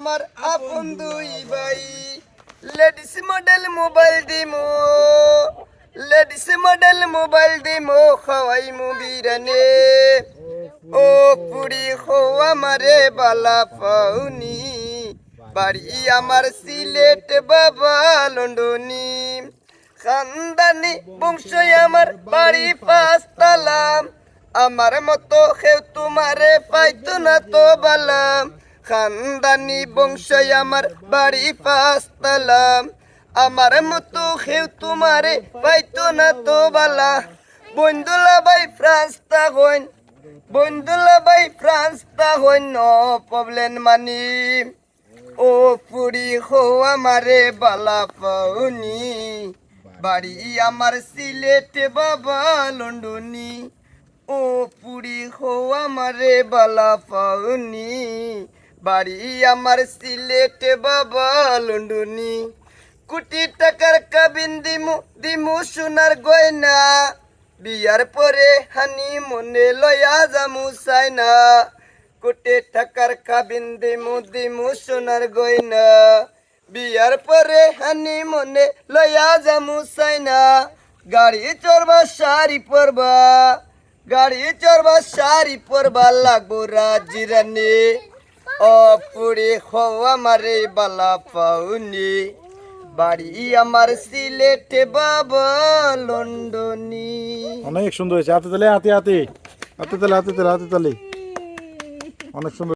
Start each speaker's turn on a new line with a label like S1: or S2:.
S1: আমার আপন দুই ভাই। লেডিস মডেল মোবাইল দিমো। লেডিস মডেল মোবাইল দিমো খাওয়াই মু বিরানে ও পুরি হো আমারে বালা পাউনি বাড়ি আমার সিলেট বাবা লন্ডনি। খানদানি বংশ আমার বাড়ি পাঁচতালাম আমার মতো কেউ তোমারে পাইতো না তো বালাম খানদানি বংশ আমার বাড়ি পাঁচতালাম। আমার মতো কেউ তোমারে পাইতো না তো বালা। বন্ধুলা বাই ফ্রান্স তা হইন। বন্ধুলা বাই ফ্রান্স তা হইন প্রবলেম মানি। ও পুরি হো আমারে বালা পাউনি বাড়ি আমার সিলেট বাবা লন্ডনি। ও পুরি হো আমারে বালা পাউনি বাড়ি আমার সিলেট বাবা লন্ডনি। কোটি টাকার কাবিন দিমু দিমু সোনার গয়না। বিয়ার পরে হানি মনে লয়া জামু সাইনা। কোটি টাকার কাবিন দিমু দিমু সোনার গয়না। বিয়ার পরে হানি মনে লয়া জামু সাইনা। গাড়ি চড়বা, শাড়ি পরবা। গাড়ি চড়বা, শাড়ি পরবা লাগবো রাজিরানি ও পুরি মারে বালা পাউনি বাড়ি আমার সিলেটে বাবা লন্ডনি।
S2: অনেক সুন্দর হয়েছে। হাতে তালে, হাতে হাতে। হাতে তালে হাতে তালে হাতে তালে। অনেক সুন্দর